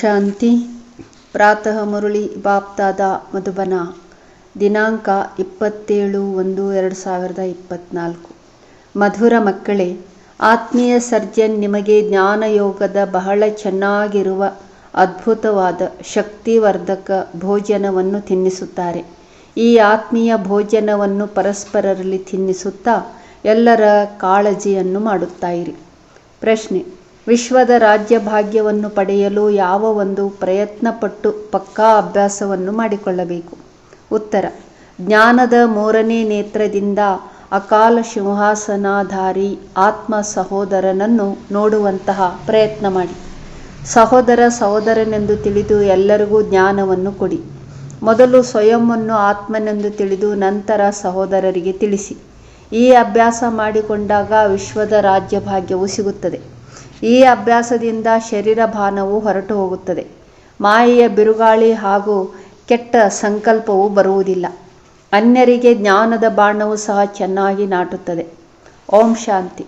ಶಾಂತಿ ಪ್ರಾತಃ ಮುರುಳಿ ಬಾಪ್ತಾದ ಮಧುಬನ, ದಿನಾಂಕ ಇಪ್ಪತ್ತೇಳು ಒಂದು ಎರಡು ಸಾವಿರದ ಇಪ್ಪತ್ತ್ನಾಲ್ಕು ಮಧುರ ಮಕ್ಕಳೇ, ಆತ್ಮೀಯ ಸರ್ಜನ್ ನಿಮಗೆ ಜ್ಞಾನಯೋಗದ ಬಹಳ ಚೆನ್ನಾಗಿರುವ ಅದ್ಭುತವಾದ ಶಕ್ತಿವರ್ಧಕ ಭೋಜನವನ್ನು ತಿನ್ನಿಸುತ್ತಾರೆ. ಈ ಆತ್ಮೀಯ ಭೋಜನವನ್ನು ಪರಸ್ಪರರಲ್ಲಿ ತಿನ್ನಿಸುತ್ತಾ ಎಲ್ಲರ ಕಾಳಜಿಯನ್ನು ಮಾಡುತ್ತಾ ಇರಿ ಪ್ರಶ್ನೆ ವಿಶ್ವದ ರಾಜ್ಯ ಭಾಗ್ಯವನ್ನು ಪಡೆಯಲು ಯಾವ ಒಂದು ಪ್ರಯತ್ನಪಟ್ಟು ಪಕ್ಕಾ ಅಭ್ಯಾಸವನ್ನು ಮಾಡಿಕೊಳ್ಳಬೇಕು. ಉತ್ತರ, ಜ್ಞಾನದ ಮೂರನೇ ನೇತ್ರದಿಂದ ಅಕಾಲ ಸಿಂಹಾಸನಾಧಾರಿ ಆತ್ಮ ಸಹೋದರನನ್ನು ನೋಡುವಂತಹ ಪ್ರಯತ್ನ ಮಾಡಿ. ಸಹೋದರ ಸಹೋದರನೆಂದು ತಿಳಿದು ಎಲ್ಲರಿಗೂ ಜ್ಞಾನವನ್ನು ಕೊಡಿ. ಮೊದಲು ಸ್ವಯಂವನ್ನು ಆತ್ಮನೆಂದು ತಿಳಿದು ನಂತರ ಸಹೋದರರಿಗೆ ತಿಳಿಸಿ. ಈ ಅಭ್ಯಾಸ ಮಾಡಿಕೊಂಡಾಗ ವಿಶ್ವದ ರಾಜ್ಯ ಭಾಗ್ಯವು ಸಿಗುತ್ತದೆ. ಈ ಅಭ್ಯಾಸದಿಂದ ಶರೀರ ಭಾನವು ಹೊರಟು ಹೋಗುತ್ತದೆ. ಮಾಯೆಯ ಬಿರುಗಾಳಿ ಹಾಗೂ ಕೆಟ್ಟ ಸಂಕಲ್ಪವು ಬರುವುದಿಲ್ಲ. ಅನ್ಯರಿಗೆ ಜ್ಞಾನದ ಬಾಣವು ಸಹ ಚೆನ್ನಾಗಿ ನಾಟುತ್ತದೆ. ಓಂ ಶಾಂತಿ.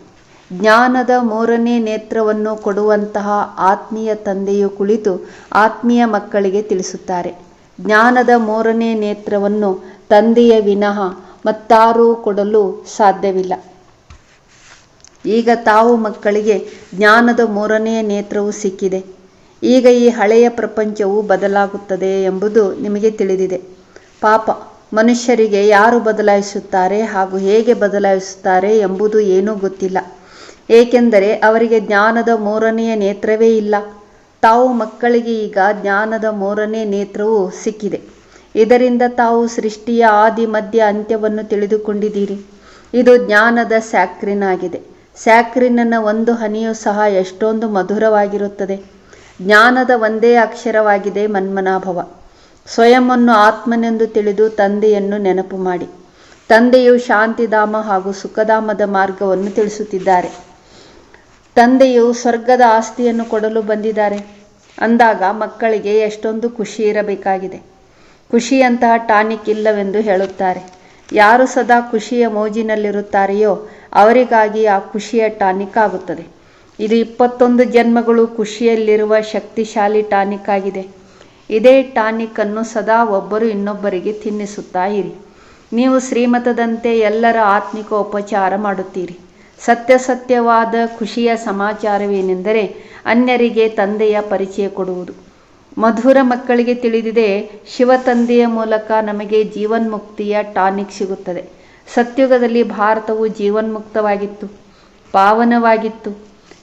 ಜ್ಞಾನದ ಮೂರನೇ ನೇತ್ರವನ್ನು ಕೊಡುವಂತಹ ಆತ್ಮೀಯ ತಂದೆಯು ಕುಳಿತು ಆತ್ಮೀಯ ಮಕ್ಕಳಿಗೆ ತಿಳಿಸುತ್ತಾರೆ. ಜ್ಞಾನದ ಮೂರನೇ ನೇತ್ರವನ್ನು ತಂದೆಯ ವಿನಃ ಮತ್ತಾರೂ ಕೊಡಲು ಸಾಧ್ಯವಿಲ್ಲ. ಈಗ ತಾವು ಮಕ್ಕಳಿಗೆ ಜ್ಞಾನದ ಮೂರನೆಯ ನೇತ್ರವು ಸಿಕ್ಕಿದೆ. ಈಗ ಈ ಹಳೆಯ ಪ್ರಪಂಚವು ಬದಲಾಗುತ್ತದೆ ಎಂಬುದು ನಿಮಗೆ ತಿಳಿದಿದೆ. ಪಾಪ, ಮನುಷ್ಯರಿಗೆ ಯಾರು ಬದಲಾಯಿಸುತ್ತಾರೆ ಹಾಗೂ ಹೇಗೆ ಬದಲಾಯಿಸುತ್ತಾರೆ ಎಂಬುದು ಏನೂ ಗೊತ್ತಿಲ್ಲ. ಏಕೆಂದರೆ ಅವರಿಗೆ ಜ್ಞಾನದ ಮೂರನೆಯ ನೇತ್ರವೇ ಇಲ್ಲ. ತಾವು ಮಕ್ಕಳಿಗೆ ಈಗ ಜ್ಞಾನದ ಮೂರನೇ ನೇತ್ರವು ಸಿಕ್ಕಿದೆ. ಇದರಿಂದ ತಾವು ಸೃಷ್ಟಿಯ ಆದಿ ಮಧ್ಯ ಅಂತ್ಯವನ್ನು ತಿಳಿದುಕೊಂಡಿದ್ದೀರಿ. ಇದು ಜ್ಞಾನದ ಸ್ಯಾಕ್ರಿನ್ ಆಗಿದೆ. ಸ್ಯಾಕ್ರಿನ್ನ ಒಂದು ಹನಿಯೂ ಸಹ ಎಷ್ಟೊಂದು ಮಧುರವಾಗಿರುತ್ತದೆ. ಜ್ಞಾನದ ಒಂದೇ ಅಕ್ಷರವಾಗಿದೆ ಮನ್ಮನಾಭವ. ಸ್ವಯಂವನ್ನು ಆತ್ಮನೆಂದು ತಿಳಿದು ತಂದೆಯನ್ನು ನೆನಪು ಮಾಡಿ. ತಂದೆಯು ಶಾಂತಿಧಾಮ ಹಾಗೂ ಸುಖಧಾಮದ ಮಾರ್ಗವನ್ನು ತಿಳಿಸುತ್ತಿದ್ದಾರೆ. ತಂದೆಯು ಸ್ವರ್ಗದ ಆಸ್ತಿಯನ್ನು ಕೊಡಲು ಬಂದಿದ್ದಾರೆ. ಅಂದಾಗ ಮಕ್ಕಳಿಗೆ ಎಷ್ಟೊಂದು ಖುಷಿ ಇರಬೇಕಾಗಿದೆ. ಖುಷಿಯಂತಹ ಟಾನಿಕ್ ಇಲ್ಲವೆಂದು ಹೇಳುತ್ತಾರೆ. ಯಾರು ಸದಾ ಖುಷಿಯ ಮೋಜಿನಲ್ಲಿರುತ್ತಾರೆಯೋ ಅವರಿಗಾಗಿ ಆ ಖುಷಿಯ ಟಾನಿಕ್ ಆಗುತ್ತದೆ. ಇದು ಇಪ್ಪತ್ತೊಂದು ಜನ್ಮಗಳು ಖುಷಿಯಲ್ಲಿರುವ ಶಕ್ತಿಶಾಲಿ ಟಾನಿಕ್ ಆಗಿದೆ. ಇದೇ ಟಾನಿಕ್ ಅನ್ನು ಸದಾ ಒಬ್ಬರು ಇನ್ನೊಬ್ಬರಿಗೆ ತಿನ್ನಿಸುತ್ತಾ ಇರಿ. ನೀವು ಶ್ರೀಮತದಂತೆ ಎಲ್ಲರ ಆತ್ಮಿಕ ಉಪಚಾರ ಮಾಡುತ್ತೀರಿ. ಸತ್ಯಸತ್ಯವಾದ ಖುಷಿಯ ಸಮಾಚಾರವೇನೆಂದರೆ ಅನ್ಯರಿಗೆ ತಂದೆಯ ಪರಿಚಯ ಕೊಡುವುದು. ಮಧುರ ಮಕ್ಕಳಿಗೆ ತಿಳಿದಿದೆ, ಶಿವ ತಂದೆಯ ಮೂಲಕ ನಮಗೆ ಜೀವನ್ಮುಕ್ತಿಯ ಟಾನಿಕ್ ಸಿಗುತ್ತದೆ. ಸತ್ಯುಗದಲ್ಲಿ ಭಾರತವು ಜೀವನ್ಮುಕ್ತವಾಗಿತ್ತು, ಪಾವನವಾಗಿತ್ತು.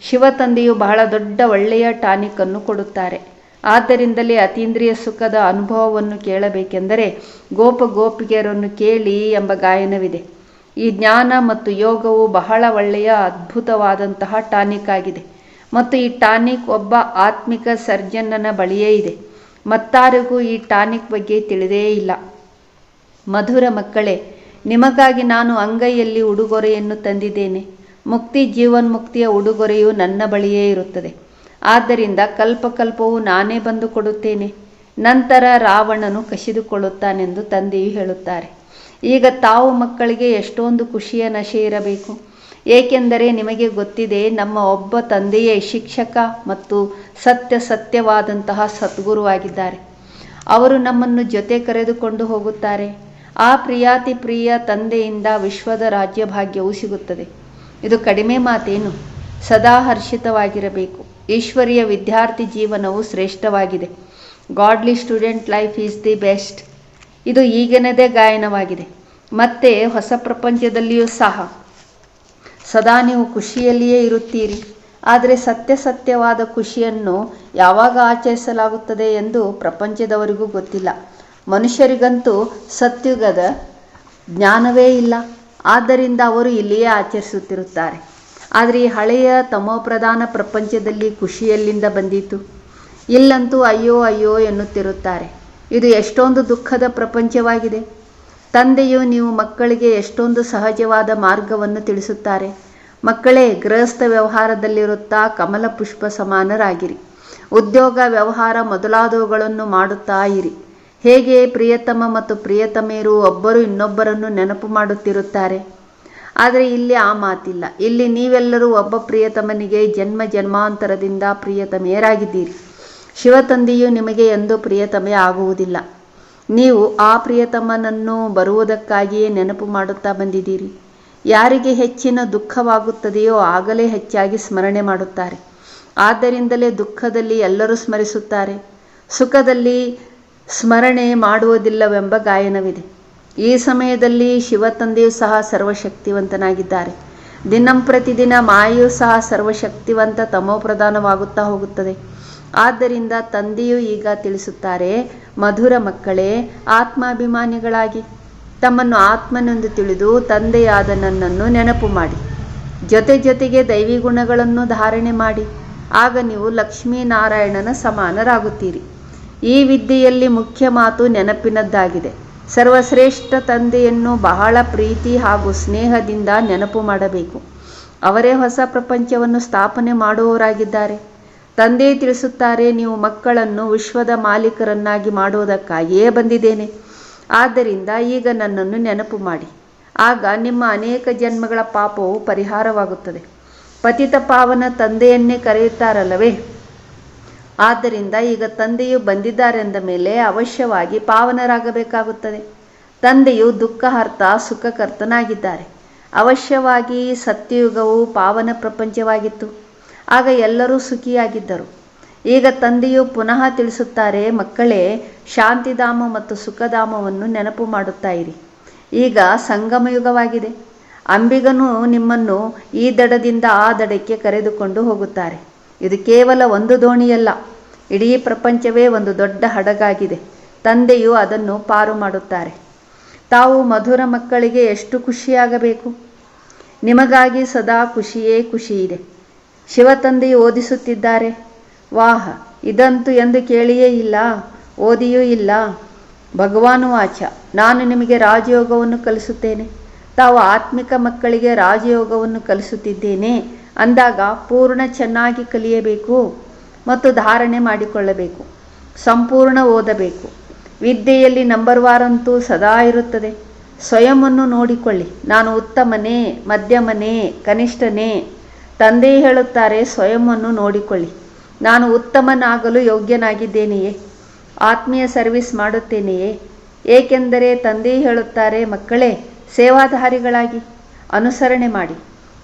ಶಿವ ತಂದೆಯು ಬಹಳ ದೊಡ್ಡ ಒಳ್ಳೆಯ ಟಾನಿಕ್ ಅನ್ನು ಕೊಡುತ್ತಾರೆ. ಆದ್ದರಿಂದಲೇ ಅತೀಂದ್ರಿಯ ಸುಖದ ಅನುಭವವನ್ನು ಕೇಳಬೇಕೆಂದರೆ ಗೋಪ ಗೋಪಿಗೆಯರನ್ನು ಕೇಳಿ ಎಂಬ ಗಾಯನವಿದೆ. ಈ ಜ್ಞಾನ ಮತ್ತು ಯೋಗವು ಬಹಳ ಒಳ್ಳೆಯ ಅದ್ಭುತವಾದಂತಹ ಟಾನಿಕ್ ಆಗಿದೆ. ಮತ್ತು ಈ ಟಾನಿಕ್ ಒಬ್ಬ ಆತ್ಮಿಕ ಸರ್ಜನ್ನನ ಬಳಿಯೇ ಇದೆ. ಮತ್ತಾರಿಗೂ ಈ ಟಾನಿಕ್ ಬಗ್ಗೆ ತಿಳಿದೇ ಇಲ್ಲ. ಮಧುರ ಮಕ್ಕಳೇ, ನಿಮಗಾಗಿ ನಾನು ಅಂಗೈಯಲ್ಲಿ ಉಡುಗೊರೆಯನ್ನು ತಂದಿದ್ದೇನೆ. ಮುಕ್ತಿ ಜೀವನ್ಮುಕ್ತಿಯ ಉಡುಗೊರೆಯು ನನ್ನ ಬಳಿಯೇ ಇರುತ್ತದೆ. ಆದ್ದರಿಂದ ಕಲ್ಪಕಲ್ಪವು ನಾನೇ ಬಂದು ಕೊಡುತ್ತೇನೆ. ನಂತರ ರಾವಣನು ಕಸಿದುಕೊಳ್ಳುತ್ತಾನೆಂದು ತಂದೆಯು ಹೇಳುತ್ತಾರೆ. ಈಗ ತಾವು ಮಕ್ಕಳಿಗೆ ಎಷ್ಟೊಂದು ಖುಷಿಯ ನಶೆ ಇರಬೇಕು. ಏಕೆಂದರೆ ನಿಮಗೆ ಗೊತ್ತಿದೆ, ನಮ್ಮ ಒಬ್ಬ ತಂದೆಯೇ ಶಿಕ್ಷಕ ಮತ್ತು ಸತ್ಯ ಸತ್ಯವಾದಂತಹ ಸದ್ಗುರುವಾಗಿದ್ದಾರೆ. ಅವರು ನಮ್ಮನ್ನು ಜೊತೆ ಕರೆದುಕೊಂಡು ಹೋಗುತ್ತಾರೆ. ಆ ಪ್ರಿಯಾತಿ ಪ್ರಿಯ ತಂದೆಯಿಂದ ವಿಶ್ವದ ರಾಜ್ಯ ಭಾಗ್ಯವು ಸಿಗುತ್ತದೆ. ಇದು ಕಡಿಮೆ ಮಾತೇನು, ಸದಾ ಹರ್ಷಿತವಾಗಿರಬೇಕು. ಈಶ್ವರಿಯ ವಿದ್ಯಾರ್ಥಿ ಜೀವನವು ಶ್ರೇಷ್ಠವಾಗಿದೆ. Godly student life is the best ಇದು ಈಗಿನದೇ ಗಾಯನವಾಗಿದೆ. ಮತ್ತೆ ಹೊಸ ಪ್ರಪಂಚದಲ್ಲಿಯೂ ಸಹ. ಸದಾ ನೀವು ಖುಷಿಯಲ್ಲಿಯೇ ಇರುತ್ತೀರಿ. ಆದರೆ ಸತ್ಯ ಸತ್ಯವಾದ ಖುಷಿಯನ್ನು ಯಾವಾಗ ಆಚರಿಸಲಾಗುತ್ತದೆ ಎಂದು ಪ್ರಪಂಚದವರಿಗೂ ಗೊತ್ತಿಲ್ಲ. ಮನುಷ್ಯರಿಗಂತೂ ಸತ್ಯುಗದ ಜ್ಞಾನವೇ ಇಲ್ಲ. ಆದ್ದರಿಂದ ಅವರು ಇಲ್ಲಿಯೇ ಆಚರಿಸುತ್ತಿರುತ್ತಾರೆ. ಆದರೆ ಈ ಹಳೆಯ ತಮೋಪ್ರಧಾನ ಪ್ರಪಂಚದಲ್ಲಿ ಖುಷಿಯಲ್ಲಿಂದ ಬಂದಿತು. ಇಲ್ಲಂತೂ ಅಯ್ಯೋ ಅಯ್ಯೋ ಎನ್ನುತ್ತಿರುತ್ತಾರೆ. ಇದು ಎಷ್ಟೊಂದು ದುಃಖದ ಪ್ರಪಂಚವಾಗಿದೆ. ತಂದೆಯು ನೀವು ಮಕ್ಕಳಿಗೆ ಎಷ್ಟೊಂದು ಸಹಜವಾದ ಮಾರ್ಗವನ್ನು ತಿಳಿಸುತ್ತಾರೆ. ಮಕ್ಕಳೇ, ಗೃಹಸ್ಥ ವ್ಯವಹಾರದಲ್ಲಿರುತ್ತಾ ಕಮಲ ಪುಷ್ಪ ಸಮಾನರಾಗಿರಿ. ಉದ್ಯೋಗ, ವ್ಯವಹಾರ ಮೊದಲಾದವುಗಳನ್ನು ಮಾಡುತ್ತಾ ಇರಿ. ಹೇಗೆ ಪ್ರಿಯತಮ ಮತ್ತು ಪ್ರಿಯತಮೆಯರು ಒಬ್ಬರು ಇನ್ನೊಬ್ಬರನ್ನು ನೆನಪು ಮಾಡುತ್ತಿರುತ್ತಾರೆ? ಆದರೆ ಇಲ್ಲಿ ಆ ಮಾತಿಲ್ಲ. ಇಲ್ಲಿ ನೀವೆಲ್ಲರೂ ಒಬ್ಬ ಪ್ರಿಯತಮನಿಗೆ ಜನ್ಮ ಜನ್ಮಾಂತರದಿಂದ ಪ್ರಿಯತಮೆಯರಾಗಿದ್ದೀರಿ. ಶಿವತಂದೆಯು ನಿಮಗೆ ಎಂದು ಪ್ರಿಯತಮೆ ಆಗುವುದಿಲ್ಲ. ನೀವು ಆ ಪ್ರಿಯತಮನನ್ನು ಬರುವುದಕ್ಕಾಗಿಯೇ ನೆನಪು ಮಾಡುತ್ತಾ ಬಂದಿದ್ದೀರಿ. ಯಾರಿಗೆ ಹೆಚ್ಚಿನ ದುಃಖವಾಗುತ್ತದೆಯೋ ಆಗಲೇ ಹೆಚ್ಚಾಗಿ ಸ್ಮರಣೆ ಮಾಡುತ್ತಾರೆ. ಆದ್ದರಿಂದಲೇ ದುಃಖದಲ್ಲಿ ಎಲ್ಲರೂ ಸ್ಮರಿಸುತ್ತಾರೆ. ಸುಖದಲ್ಲಿ ಸ್ಮರಣೆ ಮಾಡುವುದಿಲ್ಲವೆಂಬ ಗಾಯನವಿದೆ. ಈ ಸಮಯದಲ್ಲಿ ಶಿವ ಶಿವತಂದೆಯು ಸಹ ಸರ್ವಶಕ್ತಿವಂತನಾಗಿದ್ದಾರೆ. ದಿನಂಪ್ರತಿದಿನ ಮಾಯೆಯೂ ಸಹ ಸರ್ವಶಕ್ತಿವಂತ ತಮೋಪ್ರಧಾನವಾಗುತ್ತಾ ಹೋಗುತ್ತದೆ. ಆದ್ದರಿಂದ ತಂದೆಯು ಈಗ ತಿಳಿಸುತ್ತಾರೆ ಮಧುರ ಮಕ್ಕಳೇ, ಆತ್ಮಾಭಿಮಾನಿಗಳಾಗಿ ತಮ್ಮನ್ನು ಆತ್ಮನೆಂದು ತಿಳಿದು ತಂದೆಯಾದ ನನ್ನನ್ನು ನೆನಪು ಮಾಡಿ. ಜೊತೆ ಜೊತೆಗೆ ದೈವಿ ಗುಣಗಳನ್ನು ಧಾರಣೆ ಮಾಡಿ. ಆಗ ನೀವು ಲಕ್ಷ್ಮೀನಾರಾಯಣನ ಸಮಾನರಾಗುತ್ತೀರಿ. ಈ ವಿದ್ಯೆಯಲ್ಲಿ ಮುಖ್ಯ ಮಾತು ನೆನಪಿನದ್ದಾಗಿದೆ. ಸರ್ವಶ್ರೇಷ್ಠ ತಂದೆಯನ್ನು ಬಹಳ ಪ್ರೀತಿ ಹಾಗೂ ಸ್ನೇಹದಿಂದ ನೆನಪು ಮಾಡಬೇಕು. ಅವರೇ ಹೊಸ ಪ್ರಪಂಚವನ್ನು ಸ್ಥಾಪನೆ ಮಾಡುವವರಾಗಿದ್ದಾರೆ. ತಂದೆ ತಿಳಿಸುತ್ತಾರೆ, ನೀವು ಮಕ್ಕಳನ್ನು ವಿಶ್ವದ ಮಾಲೀಕರನ್ನಾಗಿ ಮಾಡುವುದಕ್ಕಾಗಿಯೇ ಬಂದಿದ್ದೇನೆ. ಆದ್ದರಿಂದ ಈಗ ನನ್ನನ್ನು ನೆನಪು ಮಾಡಿ. ಆಗ ನಿಮ್ಮ ಅನೇಕ ಜನ್ಮಗಳ ಪಾಪವು ಪರಿಹಾರವಾಗುತ್ತದೆ. ಪತಿತ ಪಾವನ ತಂದೆಯನ್ನೇ ಕರೆಯುತ್ತಾರಲ್ಲವೇ? ಆದ್ದರಿಂದ ಈಗ ತಂದೆಯು ಬಂದಿದ್ದಾರೆಂದ ಮೇಲೆ ಅವಶ್ಯವಾಗಿ ಪಾವನರಾಗಬೇಕಾಗುತ್ತದೆ. ತಂದೆಯು ದುಃಖಹರ್ತ, ಸುಖಕರ್ತನಾಗಿದ್ದಾರೆ. ಅವಶ್ಯವಾಗಿ ಸತ್ಯಯುಗವು ಪಾವನ ಪ್ರಪಂಚವಾಗಿತ್ತು. ಆಗ ಎಲ್ಲರೂ ಸುಖಿಯಾಗಿದ್ದರು. ಈಗ ತಂದೆಯು ಪುನಃ ತಿಳಿಸುತ್ತಾರೆ, ಮಕ್ಕಳೇ, ಶಾಂತಿಧಾಮ ಮತ್ತು ಸುಖಧಾಮವನ್ನು ನೆನಪು ಮಾಡುತ್ತಾ ಇರಿ. ಈಗ ಸಂಗಮಯುಗವಾಗಿದೆ. ಅಂಬಿಗನು ನಿಮ್ಮನ್ನು ಈ ದಡದಿಂದ ಆ ದಡಕ್ಕೆ ಕರೆದುಕೊಂಡು ಹೋಗುತ್ತಾರೆ. ಇದು ಕೇವಲ ಒಂದು ದೋಣಿಯಲ್ಲ, ಇಡೀ ಪ್ರಪಂಚವೇ ಒಂದು ದೊಡ್ಡ ಹಡಗಾಗಿದೆ. ತಂದೆಯು ಅದನ್ನು ಪಾರು ಮಾಡುತ್ತಾರೆ. ತಾವು ಮಧುರ ಮಕ್ಕಳಿಗೆ ಎಷ್ಟು ಖುಷಿಯಾಗಬೇಕು? ನಿಮಗಾಗಿ ಸದಾ ಖುಷಿಯೇ ಖುಷಿ ಶಿವತಂದೆಯು ಓದಿಸುತ್ತಿದ್ದಾರೆ. ವಾಹ, ಇದಂತೂ ಎಂದು ಕೇಳಿಯೇ ಇಲ್ಲ, ಓದಿಯೂ ಇಲ್ಲ. ಭಗವಾನು ವಾಚ ನಾನು ನಿಮಗೆ ರಾಜಯೋಗವನ್ನು ಕಲಿಸುತ್ತೇನೆ. ತಾವು ಆತ್ಮಿಕ ಮಕ್ಕಳಿಗೆ ರಾಜಯೋಗವನ್ನು ಕಲಿಸುತ್ತಿದ್ದೇನೆ. ಅಂದಾಗ ಪೂರ್ಣ ಚೆನ್ನಾಗಿ ಕಲಿಯಬೇಕು ಮತ್ತು ಧಾರಣೆ ಮಾಡಿಕೊಳ್ಳಬೇಕು, ಸಂಪೂರ್ಣ ಓದಬೇಕು. ವಿದ್ಯೆಯಲ್ಲಿ ನಂಬರ್ ವಾರಂತೂ ಸದಾ ಇರುತ್ತದೆ. ಸ್ವಯಮನ್ನು ನೋಡಿಕೊಳ್ಳಿ, ನಾನು ಉತ್ತಮನೇ, ಮಧ್ಯಮನೇ, ಕನಿಷ್ಠನೇ. ತಂದೆ ಹೇಳುತ್ತಾರೆ, ಸ್ವಯಂವನ್ನು ನೋಡಿಕೊಳ್ಳಿ. ನಾನು ಉತ್ತಮನಾಗಲು ಯೋಗ್ಯನಾಗಿದ್ದೇನೆಯೇ? ಆತ್ಮೀಯ ಸರ್ವಿಸ್ ಮಾಡುತ್ತೇನೆಯೇ? ಏಕೆಂದರೆ ತಂದೆ ಹೇಳುತ್ತಾರೆ, ಮಕ್ಕಳೇ, ಸೇವಾಧಾರಿಗಳಾಗಿ ಅನುಸರಣೆ ಮಾಡಿ.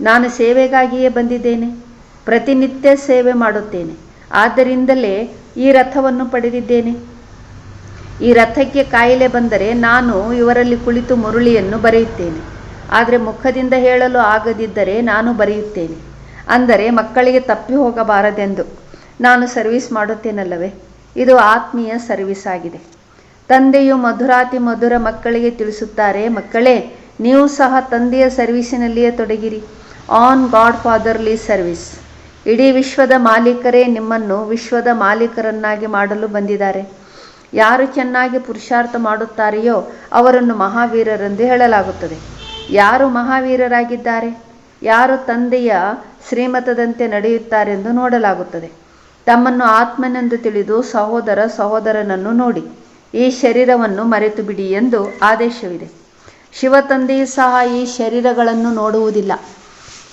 ನಾನು ಸೇವೆಗಾಗಿಯೇ ಬಂದಿದ್ದೇನೆ. ಪ್ರತಿನಿತ್ಯ ಸೇವೆ ಮಾಡುತ್ತೇನೆ. ಆದ್ದರಿಂದಲೇ ಈ ರಥವನ್ನು ಪಡೆದಿದ್ದೇನೆ. ಈ ರಥಕ್ಕೆ ಕಾಯಿಲೆ ಬಂದರೆ ನಾನು ಇವರಲ್ಲಿ ಕುಳಿತು ಮುರುಳಿಯನ್ನು ಬರೆಯುತ್ತೇನೆ. ಆದರೆ ಮುಖದಿಂದ ಹೇಳಲು ಆಗದಿದ್ದರೆ ನಾನು ಬರೆಯುತ್ತೇನೆ. ಅಂದರೆ ಮಕ್ಕಳಿಗೆ ತಪ್ಪಿ ಹೋಗಬಾರದೆಂದು. ನಾನು ಸರ್ವಿಸ್ ಮಾಡುತ್ತೇನಲ್ಲವೇ? ಇದು ಆತ್ಮೀಯ ಸರ್ವಿಸ್ ಆಗಿದೆ ತಂದೆಯು ಮಧುರಾತಿ ಮಧುರ ಮಕ್ಕಳಿಗೆ ತಿಳಿಸುತ್ತಾರೆ, ಮಕ್ಕಳೇ, ನೀವು ಸಹ ತಂದೆಯ ಸರ್ವಿಸಿನಲ್ಲಿಯೇ ತೊಡಗಿರಿ. On god fatherly service. ಇಡೀ ವಿಶ್ವದ ಮಾಲೀಕರೇ ನಿಮ್ಮನ್ನು ವಿಶ್ವದ ಮಾಲೀಕರನ್ನಾಗಿ ಮಾಡಲು ಬಂದಿದ್ದಾರೆ. ಯಾರು ಚೆನ್ನಾಗಿ ಪುರುಷಾರ್ಥ ಮಾಡುತ್ತಾರೆಯೋ ಅವರನ್ನು ಮಹಾವೀರರೆಂದು ಹೇಳಲಾಗುತ್ತದೆ. ಯಾರು ಮಹಾವೀರರಾಗಿದ್ದಾರೆ? ಯಾರು ತಂದೆಯ ಶ್ರೀಮತದಂತೆ ನಡೆಯುತ್ತಾರೆಂದು ನೋಡಲಾಗುತ್ತದೆ. ತಮ್ಮನ್ನು ಆತ್ಮನೆಂದು ತಿಳಿದು ಸಹೋದರ ಸಹೋದರನನ್ನು ನೋಡಿ, ಈ ಶರೀರವನ್ನು ಮರೆತು ಬಿಡಿ ಎಂದು ಆದೇಶವಿದೆ. ಶಿವತಂದೆಯು ಸಹ ಈ ಶರೀರಗಳನ್ನು ನೋಡುವುದಿಲ್ಲ.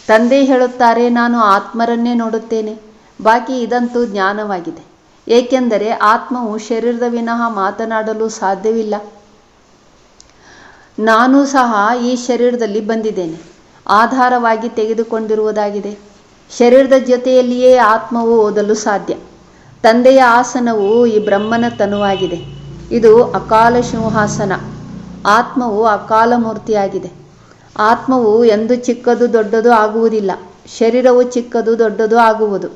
ತಂದೆ ಹೇಳುತ್ತಾರೆ, ನಾನು ಆತ್ಮರನ್ನೇ ನೋಡುತ್ತೇನೆ. ಬಾಕಿ ಇದಂತೂ ಜ್ಞಾನವಾಗಿದೆ. ಏಕೆಂದರೆ ಆತ್ಮವು ಶರೀರದ ವಿನಃ ಮಾತನಾಡಲು ಸಾಧ್ಯವಿಲ್ಲ. ನಾನು ಸಹ ಈ ಶರೀರದಲ್ಲಿ ಬಂದಿದ್ದೇನೆ. ಆಧಾರವಾಗಿ ತೆಗೆದುಕೊಂಡಿರುವುದಾಗಿದೆ. ಶರೀರದ ಜೊತೆಯಲ್ಲಿಯೇ ಆತ್ಮವು ಓದಲು ಸಾಧ್ಯ. ತಂದೆಯ ಆಸನವು ಈ ಬ್ರಹ್ಮನ ತನುವಾಗಿದೆ ಇದು ಅಕಾಲ ಸಿಂಹಾಸನ. ಆತ್ಮವು ಅಕಾಲ ಮೂರ್ತಿಯಾಗಿದೆ. ಆತ್ಮವು ಎಂದು ಚಿಕ್ಕದು ದೊಡ್ಡದು ಆಗುವುದಿಲ್ಲ. ಶರೀರವು ಚಿಕ್ಕದು ದೊಡ್ಡದು ಆಗುವುದು.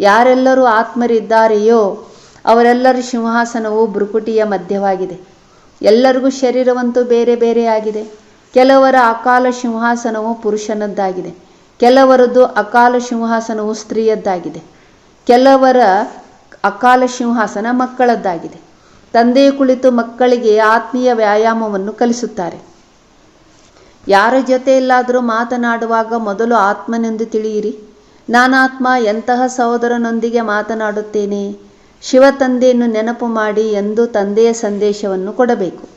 ಯಾರೆಲ್ಲರೂ ಆತ್ಮರಿದ್ದಾರೆಯೋ ಅವರೆಲ್ಲರ ಸಿಂಹಾಸನವು ಭ್ರುಕುಟಿಯ ಮಧ್ಯವಾಗಿದೆ. ಎಲ್ಲರಿಗೂ ಶರೀರವಂತೂ ಬೇರೆ ಬೇರೆಯಾಗಿದೆ ಕೆಲವರ ಅಕಾಲ ಸಿಂಹಾಸನವು ಪುರುಷನದ್ದಾಗಿದೆ. ಕೆಲವರದ್ದು ಅಕಾಲ ಸಿಂಹಾಸನವು ಸ್ತ್ರೀಯದ್ದಾಗಿದೆ. ಕೆಲವರ ಅಕಾಲ ಸಿಂಹಾಸನ ಮಕ್ಕಳದ್ದಾಗಿದೆ. ತಂದೆಯ ಕುಳಿತು ಮಕ್ಕಳಿಗೆ ಆತ್ಮೀಯ ವ್ಯಾಯಾಮವನ್ನು ಕಲಿಸುತ್ತಾರೆ. ಯಾರ ಜೊತೆಯಲ್ಲಾದರೂ ಮಾತನಾಡುವಾಗ ಮೊದಲು ಆತ್ಮನೆಂದು ತಿಳಿಯಿರಿ. ನಾನಾತ್ಮ ಎಂತಹ ಸಹೋದರನೊಂದಿಗೆ ಮಾತನಾಡುತ್ತೇನೆ? ಶಿವ ತಂದೆಯನ್ನು ನೆನಪು ಮಾಡಿ ಎಂದು ತಂದೆಯ ಸಂದೇಶವನ್ನು ಕೊಡಬೇಕು.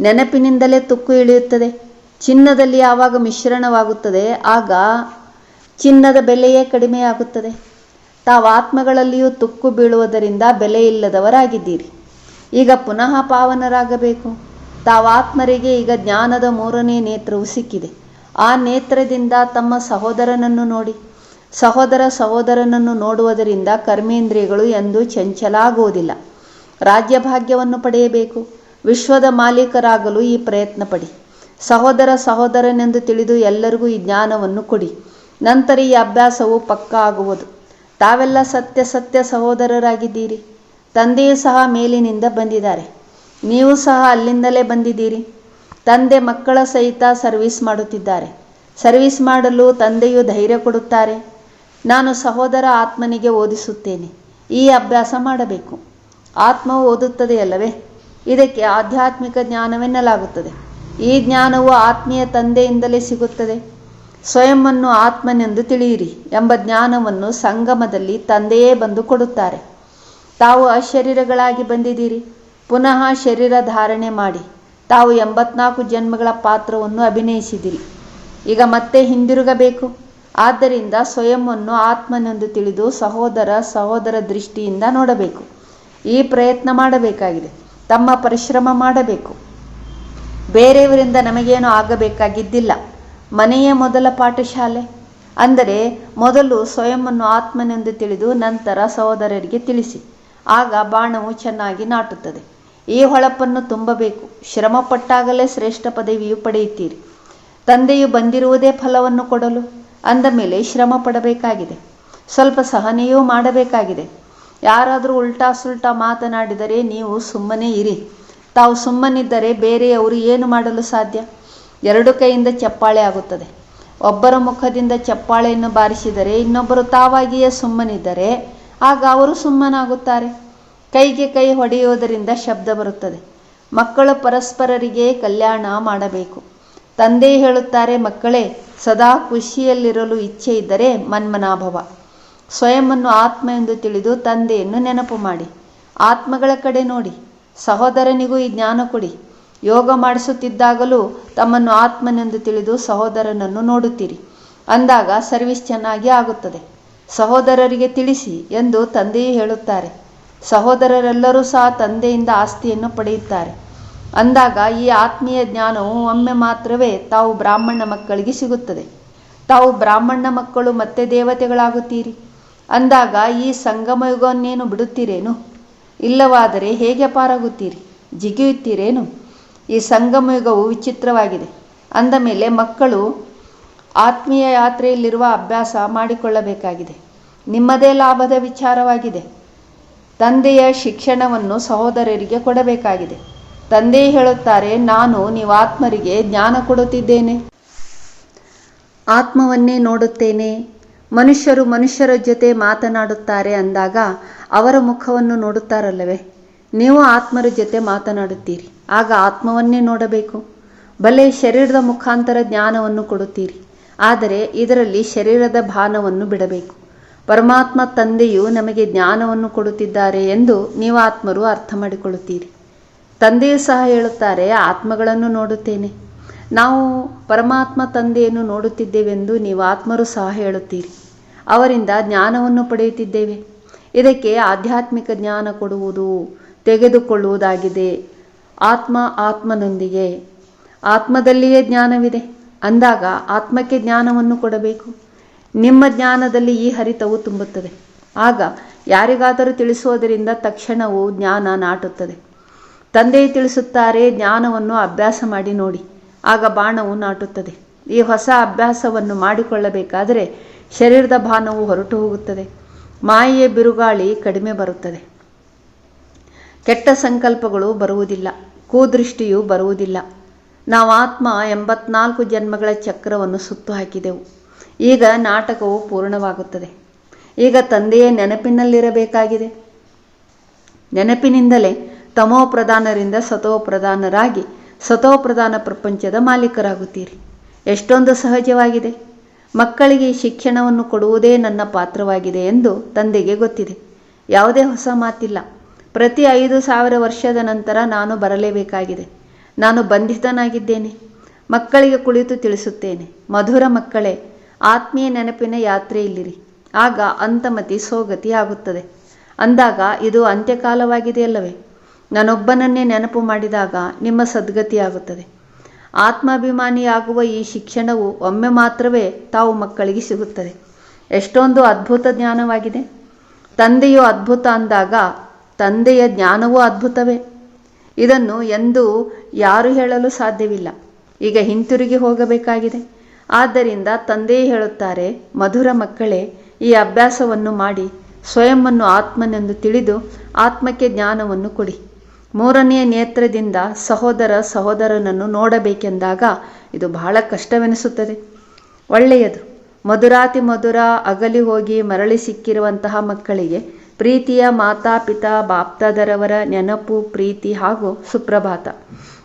ನೆನಪಿನಿಂದಲೇ ತುಕ್ಕು ಇಳಿಯುತ್ತದೆ. ಚಿನ್ನದಲ್ಲಿ ಯಾವಾಗ ಮಿಶ್ರಣವಾಗುತ್ತದೆ, ಆಗ ಚಿನ್ನದ ಬೆಲೆಯೇ ಕಡಿಮೆಯಾಗುತ್ತದೆ. ತಾವು ಆತ್ಮಗಳಲ್ಲಿಯೂ ತುಕ್ಕು ಬೀಳುವುದರಿಂದ ಬೆಲೆ ಇಲ್ಲದವರಾಗಿದ್ದೀರಿ ಈಗ ಪುನಃ ಪಾವನರಾಗಬೇಕು. ತಾವು ಆತ್ಮರಿಗೆ ಈಗ ಜ್ಞಾನದ ಮೂರನೇ ನೇತ್ರವು ಸಿಕ್ಕಿದೆ. ಆ ನೇತ್ರದಿಂದ ತಮ್ಮ ಸಹೋದರನನ್ನು ನೋಡಿ. ಸಹೋದರ ಸಹೋದರನನ್ನು ನೋಡುವುದರಿಂದ ಕರ್ಮೇಂದ್ರಿಯಗಳು ಎಂದು ಚಂಚಲಾಗುವುದಿಲ್ಲ. ರಾಜ್ಯಭಾಗ್ಯವನ್ನು ಪಡೆಯಬೇಕು. ವಿಶ್ವದ ಮಾಲೀಕರಾಗಲು ಈ ಪ್ರಯತ್ನ ಪಡಿ ಸಹೋದರ ಸಹೋದರನೆಂದು ತಿಳಿದು ಎಲ್ಲರಿಗೂ ಈ ಜ್ಞಾನವನ್ನು ಕೊಡಿ. ನಂತರ ಈ ಅಭ್ಯಾಸವು ಪಕ್ಕಾ ಆಗುವುದು. ತಾವೆಲ್ಲ ಸತ್ಯ ಸತ್ಯ ಸಹೋದರರಾಗಿದ್ದೀರಿ. ತಂದೆಯೂ ಸಹ ಮೇಲಿನಿಂದ ಬಂದಿದ್ದಾರೆ. ನೀವು ಸಹ ಅಲ್ಲಿಂದಲೇ ಬಂದಿದ್ದೀರಿ. ತಂದೆ ಮಕ್ಕಳ ಸಹಿತ ಸರ್ವಿಸ್ ಮಾಡುತ್ತಿದ್ದಾರೆ. ಸರ್ವಿಸ್ ಮಾಡಲು ತಂದೆಯು ಧೈರ್ಯ ಕೊಡುತ್ತಾರೆ. ನಾನು ಸಹೋದರ ಆತ್ಮನಿಗೆ ಓದಿಸುತ್ತೇನೆ. ಈ ಅಭ್ಯಾಸ ಮಾಡಬೇಕು. ಆತ್ಮವು ಓದುತ್ತದೆಯಲ್ಲವೇ? ಇದಕ್ಕೆ ಆಧ್ಯಾತ್ಮಿಕ ಜ್ಞಾನವೆನ್ನಲಾಗುತ್ತದೆ. ಈ ಜ್ಞಾನವು ಆತ್ಮೀಯ ತಂದೆಯಿಂದಲೇ ಸಿಗುತ್ತದೆ. ಸ್ವಯಂವನ್ನು ಆತ್ಮನೆಂದು ತಿಳಿಯಿರಿ ಎಂಬ ಜ್ಞಾನವನ್ನು ಸಂಗಮದಲ್ಲಿ ತಂದೆಯೇ ಬಂದು ಕೊಡುತ್ತಾರೆ. ತಾವು ಅಶರೀರಗಳಾಗಿ ಬಂದಿದ್ದೀರಿ. ಪುನಃ ಶರೀರ ಧಾರಣೆ ಮಾಡಿ ತಾವು ಎಂಬತ್ನಾಲ್ಕು ಜನ್ಮಗಳ ಪಾತ್ರವನ್ನು ಅಭಿನಯಿಸಿದಿರಿ ಈಗ ಮತ್ತೆ ಹಿಂದಿರುಗಬೇಕು. ಆದ್ದರಿಂದ ಸ್ವಯಂವನ್ನು ಆತ್ಮನೆಂದು ತಿಳಿದು ಸಹೋದರ ಸಹೋದರ ದೃಷ್ಟಿಯಿಂದ ನೋಡಬೇಕು. ಈ ಪ್ರಯತ್ನ ಮಾಡಬೇಕಾಗಿದೆ. ತಮ್ಮ ಪರಿಶ್ರಮ ಮಾಡಬೇಕು. ಬೇರೆಯವರಿಂದ ನಮಗೇನು ಆಗಬೇಕಾಗಿದ್ದಿಲ್ಲ. ಮನೆಯೇ ಮೊದಲ ಪಾಠಶಾಲೆ. ಅಂದರೆ ಮೊದಲು ಸ್ವಯಂವನ್ನು ಆತ್ಮನೆಂದು ತಿಳಿದು ನಂತರ ಸಹೋದರರಿಗೆ ತಿಳಿಸಿ. ಆಗ ಬಾಣವು ಚೆನ್ನಾಗಿ ನಾಟುತ್ತದೆ. ಈ ಹೊಳಪನ್ನು ತುಂಬಬೇಕು. ಶ್ರಮಪಟ್ಟಾಗಲೇ ಶ್ರೇಷ್ಠ ಪದವಿಯು ಪಡೆಯುತ್ತೀರಿ. ತಂದೆಯು ಬಂದಿರುವುದೇ ಫಲವನ್ನು ಕೊಡಲು. ಅಂದ ಮೇಲೆ ಶ್ರಮ ಪಡಬೇಕಾಗಿದೆ. ಸ್ವಲ್ಪ ಸಹನೆಯೂ ಮಾಡಬೇಕಾಗಿದೆ. ಯಾರಾದರೂ ಉಲ್ಟಾ ಸುಲ್ಟಾ ಮಾತನಾಡಿದರೆ ನೀವು ಸುಮ್ಮನೆ ಇರಿ. ತಾವು ಸುಮ್ಮನಿದ್ದರೆ ಬೇರೆಯವರು ಏನು ಮಾಡಲು ಸಾಧ್ಯ? ಎರಡು ಕೈಯಿಂದ ಚಪ್ಪಾಳೆ ಆಗುತ್ತದೆ. ಒಬ್ಬರ ಮುಖದಿಂದ ಚಪ್ಪಾಳೆಯನ್ನು ಬಾರಿಸಿದರೆ ಇನ್ನೊಬ್ಬರು ತಾವಾಗಿಯೇ ಸುಮ್ಮನಿದ್ದರೆ ಆಗ ಅವರು ಸುಮ್ಮನಾಗುತ್ತಾರೆ. ಕೈಗೆ ಕೈ ಹೊಡೆಯುವುದರಿಂದ ಶಬ್ದ ಬರುತ್ತದೆ. ಮಕ್ಕಳು ಪರಸ್ಪರರಿಗೆ ಕಲ್ಯಾಣ ಮಾಡಬೇಕು. ತಂದೆ ಹೇಳುತ್ತಾರೆ, ಮಕ್ಕಳೇ, ಸದಾ ಖುಷಿಯಲ್ಲಿರಲು ಇಚ್ಛೆ ಇದ್ದರೆ ಮನ್ಮನಾಭವ. ಸ್ವಯಂವನ್ನು ಆತ್ಮ ಎಂದು ತಿಳಿದು ತಂದೆಯನ್ನು ನೆನಪು ಮಾಡಿ. ಆತ್ಮಗಳ ಕಡೆ ನೋಡಿ. ಸಹೋದರನಿಗೂ ಈ ಜ್ಞಾನ ಕೊಡಿ. ಯೋಗ ಮಾಡಿಸುತ್ತಿದ್ದಾಗಲೂ ತಮ್ಮನ್ನು ಆತ್ಮನೆಂದು ತಿಳಿದು ಸಹೋದರನನ್ನು ನೋಡುತ್ತೀರಿ. ಅಂದಾಗ ಸರ್ವಿಸ್ ಚೆನ್ನಾಗಿ ಆಗುತ್ತದೆ. ಸಹೋದರರಿಗೆ ತಿಳಿಸಿ ಎಂದು ತಂದೆಯೇ ಹೇಳುತ್ತಾರೆ. ಸಹೋದರರೆಲ್ಲರೂ ಸಹ ತಂದೆಯಿಂದ ಆಸ್ತಿಯನ್ನು ಪಡೆಯುತ್ತಾರೆ. ಅಂದಾಗ ಈ ಆತ್ಮೀಯ ಜ್ಞಾನವು ಒಮ್ಮೆ ಮಾತ್ರವೇ ತಾವು ಬ್ರಾಹ್ಮಣ ಮಕ್ಕಳಿಗೆ ಸಿಗುತ್ತದೆ. ತಾವು ಬ್ರಾಹ್ಮಣ ಮಕ್ಕಳು ಮತ್ತೆ ದೇವತೆಗಳಾಗುತ್ತೀರಿ. ಅಂದಾಗ ಈ ಸಂಗಮ ಯುಗವನ್ನೇನು ಬಿಡುತ್ತೀರೇನು? ಇಲ್ಲವಾದರೆ ಹೇಗೆ ಪಾರಾಗುತ್ತೀರಿ ಜಿಗಿಯುತ್ತೀರೇನು? ಈ ಸಂಗಮ ಯುಗವು ವಿಚಿತ್ರವಾಗಿದೆ. ಅಂದ ಮೇಲೆ ಮಕ್ಕಳು ಆತ್ಮೀಯ ಯಾತ್ರೆಯಲ್ಲಿರುವ ಅಭ್ಯಾಸ ಮಾಡಿಕೊಳ್ಳಬೇಕಾಗಿದೆ. ನಿಮ್ಮದೇ ಲಾಭದ ವಿಚಾರವಾಗಿದೆ. ತಂದೆಯ ಶಿಕ್ಷಣವನ್ನು ಸಹೋದರರಿಗೆ ಕೊಡಬೇಕಾಗಿದೆ. ತಂದೆ ಹೇಳುತ್ತಾರೆ, ನಾನು ನೀವು ಆತ್ಮರಿಗೆ ಜ್ಞಾನ ಕೊಡುತ್ತಿದ್ದೇನೆ. ಆತ್ಮವನ್ನೇ ನೋಡುತ್ತೇನೆ. ಮನುಷ್ಯರು ಮನುಷ್ಯರ ಜೊತೆ ಮಾತನಾಡುತ್ತಾರೆ ಅಂದಾಗ ಅವರ ಮುಖವನ್ನು ನೋಡುತ್ತಾರಲ್ಲವೇ? ನೀವು ಆತ್ಮರ ಜೊತೆ ಮಾತನಾಡುತ್ತೀರಿ. ಆಗ ಆತ್ಮವನ್ನೇ ನೋಡಬೇಕು. ಭಲೆ ಶರೀರದ ಮುಖಾಂತರ ಜ್ಞಾನವನ್ನು ಕೊಡುತ್ತೀರಿ. ಆದರೆ ಇದರಲ್ಲಿ ಶರೀರದ ಭಾನವನ್ನು ಬಿಡಬೇಕು. ಪರಮಾತ್ಮ ತಂದೆಯು ನಮಗೆ ಜ್ಞಾನವನ್ನು ಕೊಡುತ್ತಿದ್ದಾರೆ ಎಂದು ನೀವು ಆತ್ಮರು ಅರ್ಥ ಮಾಡಿಕೊಳ್ಳುತ್ತೀರಿ ತಂದೆಯು ಸಹ ಹೇಳುತ್ತಾರೆ, ಆತ್ಮಗಳನ್ನು ನೋಡುತ್ತೇನೆ. ನಾವು ಪರಮಾತ್ಮ ತಂದೆಯನ್ನು ನೋಡುತ್ತಿದ್ದೇವೆಂದು ನೀವು ಆತ್ಮರು ಸಹ ಹೇಳುತ್ತೀರಿ. ಅವರಿಂದ ಜ್ಞಾನವನ್ನು ಪಡೆಯುತ್ತಿದ್ದೇವೆ. ಇದಕ್ಕೆ ಆಧ್ಯಾತ್ಮಿಕ ಜ್ಞಾನ ಕೊಡುವುದು ತೆಗೆದುಕೊಳ್ಳುವುದಾಗಿದೆ. ಆತ್ಮ ಆತ್ಮನೊಂದಿಗೆ. ಆತ್ಮದಲ್ಲಿಯೇ ಜ್ಞಾನವಿದೆ. ಅಂದಾಗ ಆತ್ಮಕ್ಕೆ ಜ್ಞಾನವನ್ನು ಕೊಡಬೇಕು. ನಿಮ್ಮ ಜ್ಞಾನದಲ್ಲಿ ಈ ಹರಿತವು ತುಂಬುತ್ತದೆ. ಆಗ ಯಾರಿಗಾದರೂ ತಿಳಿಸುವುದರಿಂದ ತಕ್ಷಣವು ಜ್ಞಾನ ನಾಟುತ್ತದೆ. ತಂದೆಯೇ ತಿಳಿಸುತ್ತಾರೆ, ಜ್ಞಾನವನ್ನು ಅಭ್ಯಾಸ ಮಾಡಿ ನೋಡಿ. ಆಗ ಬಾಣವು ನಾಟುತ್ತದೆ. ಈ ಹೊಸ ಅಭ್ಯಾಸವನ್ನು ಮಾಡಿಕೊಳ್ಳಬೇಕಾದರೆ ಶರೀರದ ಭಾನವು ಹೊರಟು ಹೋಗುತ್ತದೆ. ಮಾಯೆಯ ಬಿರುಗಾಳಿ ಕಡಿಮೆ ಬರುತ್ತದೆ. ಕೆಟ್ಟ ಸಂಕಲ್ಪಗಳು ಬರುವುದಿಲ್ಲ. ಕೂದೃಷ್ಟಿಯು ಬರುವುದಿಲ್ಲ. ನಾವು ಆತ್ಮ ಎಂಬತ್ನಾಲ್ಕು ಜನ್ಮಗಳ ಚಕ್ರವನ್ನು ಸುತ್ತು ಹಾಕಿದೆವು ಈಗ ನಾಟಕವು ಪೂರ್ಣವಾಗುತ್ತದೆ. ಈಗ ತಂದೆಯೇ ನೆನಪಿನಲ್ಲಿರಬೇಕಾಗಿದೆ. ನೆನಪಿನಿಂದಲೇ ತಮೋ ಪ್ರಧಾನರಿಂದ ಸತೋ ಪ್ರಧಾನರಾಗಿ ಸತೋ ಪ್ರಧಾನ ಪ್ರಪಂಚದ ಮಾಲೀಕರಾಗುತ್ತೀರಿ. ಎಷ್ಟೊಂದು ಸಹಜವಾಗಿದೆ. ಮಕ್ಕಳಿಗೆ ಶಿಕ್ಷಣವನ್ನು ಕೊಡುವುದೇ ನನ್ನ ಪಾತ್ರವಾಗಿದೆ ಎಂದು ತಂದೆಗೆ ಗೊತ್ತಿದೆ. ಯಾವುದೇ ಹೊಸ ಮಾತಿಲ್ಲ. ಪ್ರತಿ ಐದು ಸಾವಿರ ವರ್ಷದ ನಂತರ ನಾನು ಬರಲೇಬೇಕಾಗಿದೆ. ನಾನು ಬಂಧಿತನಾಗಿದ್ದೇನೆ. ಮಕ್ಕಳಿಗೆ ಕುಳಿತು ತಿಳಿಸುತ್ತೇನೆ. ಮಧುರ ಮಕ್ಕಳೇ, ಆತ್ಮೀಯ ನೆನಪಿನ ಯಾತ್ರೆ ಇಲ್ಲಿರಿ. ಆಗ ಅಂತಮತಿ ಸೋಗತಿ ಆಗುತ್ತದೆ. ಅಂದಾಗ ಇದು ಅಂತ್ಯಕಾಲವಾಗಿದೆಯಲ್ಲವೇ ನಾನೊಬ್ಬನನ್ನೇ ನೆನಪು ಮಾಡಿದಾಗ ನಿಮ್ಮ ಸದ್ಗತಿಯಾಗುತ್ತದೆ. ಆತ್ಮಾಭಿಮಾನಿಯಾಗುವ ಈ ಶಿಕ್ಷಣವು ಒಮ್ಮೆ ಮಾತ್ರವೇ ತಾವು ಮಕ್ಕಳಿಗೆ ಸಿಗುತ್ತದೆ. ಎಷ್ಟೊಂದು ಅದ್ಭುತ ಜ್ಞಾನವಾಗಿದೆ. ತಂದೆಯು ಅದ್ಭುತ ಅಂದಾಗ ತಂದೆಯ ಜ್ಞಾನವೂ ಅದ್ಭುತವೇ. ಇದನ್ನು ಎಂದು ಯಾರು ಹೇಳಲು ಸಾಧ್ಯವಿಲ್ಲ. ಈಗ ಹಿಂತಿರುಗಿ ಹೋಗಬೇಕಾಗಿದೆ. ಆದ್ದರಿಂದ ತಂದೆಯೇ ಹೇಳುತ್ತಾರೆ, ಮಧುರ ಮಕ್ಕಳೇ, ಈ ಅಭ್ಯಾಸವನ್ನು ಮಾಡಿ ಸ್ವಯಂವನ್ನು ಆತ್ಮನೆಂದು ತಿಳಿದು ಆತ್ಮಕ್ಕೆ ಜ್ಞಾನವನ್ನು ಕೊಡಿ. ಮೂರನೆಯ ನೇತ್ರದಿಂದ ಸಹೋದರ ಸಹೋದರನನ್ನು ನೋಡಬೇಕೆಂದಾಗ ಇದು ಬಹಳ ಕಷ್ಟವೆನಿಸುತ್ತದೆ. ಒಳ್ಳೆಯದು. ಮಧುರಾತಿ ಮಧುರ ಅಗಲಿ ಹೋಗಿ ಮರಳಿ ಸಿಕ್ಕಿರುವಂತಹ ಮಕ್ಕಳಿಗೆ ಪ್ರೀತಿಯ ಮಾತಾಪಿತಾ ಬಾಪ್ತಾದರವರ ನೆನಪು, ಪ್ರೀತಿ ಹಾಗೂ ಸುಪ್ರಭಾತ.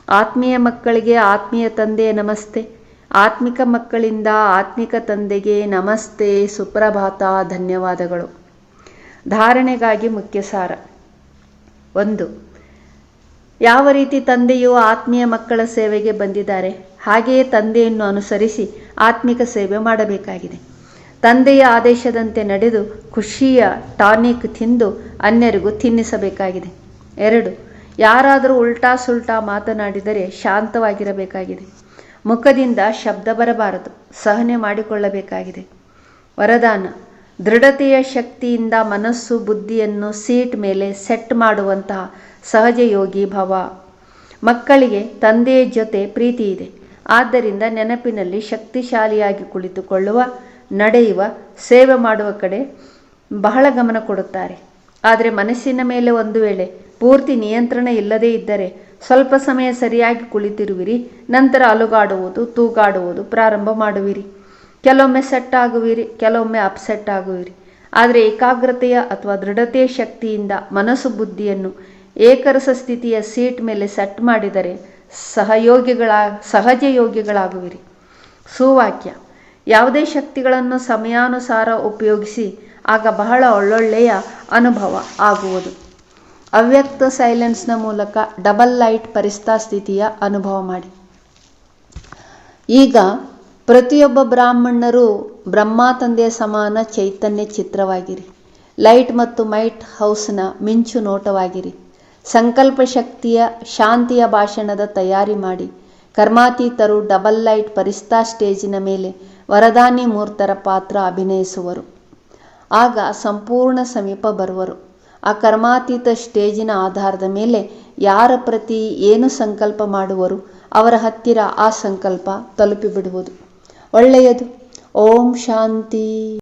ಆತ್ಮೀಯ ಮಕ್ಕಳಿಗೆ ಆತ್ಮೀಯ ತಂದೆ ನಮಸ್ತೆ. ಆತ್ಮಿಕ ಮಕ್ಕಳಿಂದ ಆತ್ಮಿಕ ತಂದೆಗೆ ನಮಸ್ತೆ, ಸುಪ್ರಭಾತ, ಧನ್ಯವಾದಗಳು. ಧಾರಣೆಗಾಗಿ ಮುಖ್ಯ ಸಾರ ಒಂದು ಯಾವ ರೀತಿ ತಂದೆಯು ಆತ್ಮೀಯ ಮಕ್ಕಳ ಸೇವೆಗೆ ಬಂದಿದ್ದಾರೆ, ಹಾಗೆಯೇ ತಂದೆಯನ್ನು ಅನುಸರಿಸಿ ಆತ್ಮಿಕ ಸೇವೆ ಮಾಡಬೇಕಾಗಿದೆ. ತಂದೆಯ ಆದೇಶದಂತೆ ನಡೆದು ಖುಷಿಯ ಟಾನಿಕ್ ತಿಂದು ಅನ್ಯರಿಗೂ ತಿನ್ನಿಸಬೇಕಾಗಿದೆ. ಎರಡು, ಯಾರಾದರೂ ಉಲ್ಟಾ ಸುಲ್ಟಾ ಮಾತನಾಡಿದರೆ ಶಾಂತವಾಗಿರಬೇಕಾಗಿದೆ. ಮುಖದಿಂದ ಶಬ್ದ ಬರಬಾರದು, ಸಹನೆ ಮಾಡಿಕೊಳ್ಳಬೇಕಾಗಿದೆ. ವರದಾನ, ದೃಢತೆಯ ಶಕ್ತಿಯಿಂದ ಮನಸ್ಸು ಬುದ್ಧಿಯನ್ನು ಸೀಟ್ ಮೇಲೆ ಸೆಟ್ ಮಾಡುವಂತಹ ಸಹಜ ಯೋಗಿ ಭವ. ಮಕ್ಕಳಿಗೆ ತಂದೆಯ ಜೊತೆ ಪ್ರೀತಿ ಇದೆ. ಆದ್ದರಿಂದ ನೆನಪಿನಲ್ಲಿ ಶಕ್ತಿಶಾಲಿಯಾಗಿ ಕುಳಿತುಕೊಳ್ಳುವ, ನಡೆಯುವ, ಸೇವೆ ಮಾಡುವ ಕಡೆ ಬಹಳ ಗಮನ ಕೊಡುತ್ತಾರೆ. ಆದರೆ ಮನಸ್ಸಿನ ಮೇಲೆ ಒಂದು ವೇಳೆ ಪೂರ್ತಿ ನಿಯಂತ್ರಣ ಇಲ್ಲದೇ ಇದ್ದರೆ ಸ್ವಲ್ಪ ಸಮಯ ಸರಿಯಾಗಿ ಕುಳಿತಿರುವಿರಿ, ನಂತರ ಅಲುಗಾಡುವುದು, ತೂಗಾಡುವುದು ಪ್ರಾರಂಭ ಮಾಡುವಿರಿ. ಕೆಲವೊಮ್ಮೆ ಸೆಟ್ ಆಗುವಿರಿ, ಕೆಲವೊಮ್ಮೆ ಅಪ್ಸೆಟ್ ಆಗುವಿರಿ. ಆದರೆ ಏಕಾಗ್ರತೆಯ ಅಥವಾ ದೃಢತೆಯ ಶಕ್ತಿಯಿಂದ ಮನಸ್ಸು ಬುದ್ಧಿಯನ್ನು ಏಕರಸ ಸ್ಥಿತಿಯ ಸೀಟ್ ಮೇಲೆ ಸೆಟ್ ಮಾಡಿದರೆ ಸಹಯೋಗಿಗಳ ಸಹಜ ಯೋಗಿಗಳಾಗುವಿರಿ ಸುವಾಕ್ಯ. ಯಾವುದೇ ಶಕ್ತಿಗಳನ್ನು ಸಮಯಾನುಸಾರ ಉಪಯೋಗಿಸಿ ಆಗ ಬಹಳ ಒಳ್ಳೊಳ್ಳೆಯ ಅನುಭವ ಆಗುವುದು. ಅವ್ಯಕ್ತ ಸೈಲೆನ್ಸ್ನ ಮೂಲಕ ಡಬಲ್ ಲೈಟ್ ಪರಿಸ್ಥಾ ಸ್ಥಿತಿಯ ಅನುಭವ ಮಾಡಿ. ಈಗ ಪ್ರತಿಯೊಬ್ಬ ಬ್ರಾಹ್ಮಣರು ಬ್ರಹ್ಮ ತಂದೆಯ ಸಮಾನ ಚೈತನ್ಯ ಚಿತ್ರವಾಗಿರಿ. ಲೈಟ್ ಮತ್ತು ಮೈಟ್ ಹೌಸ್ನ ಮಿಂಚು ನೋಟವಾಗಿರಿ. ಸಂಕಲ್ಪ ಶಕ್ತಿಯ, ಶಾಂತಿಯ ಭಾಷಣದ ತಯಾರಿ ಮಾಡಿ, ಕರ್ಮಾತೀತರು ಡಬಲ್ ಲೈಟ್ ಪರಿಸ್ತಾ ಸ್ಟೇಜಿನ ಮೇಲೆ ವರದಾನಿ ಮೂರ್ತರ ಪಾತ್ರ ಅಭಿನಯಿಸುವರು. ಆಗ ಸಂಪೂರ್ಣ ಸಮೀಪ ಬರುವರು. ಆ ಕರ್ಮಾತೀತ ಸ್ಟೇಜಿನ ಆಧಾರದ ಮೇಲೆ ಯಾರ ಪ್ರತಿ ಏನು ಸಂಕಲ್ಪ ಮಾಡುವರು, ಅವರ ಹತ್ತಿರ ಆ ಸಂಕಲ್ಪ ತಲುಪಿಬಿಡುವುದು. ಒಳ್ಳೆಯದು. ಓಂ ಶಾಂತಿ.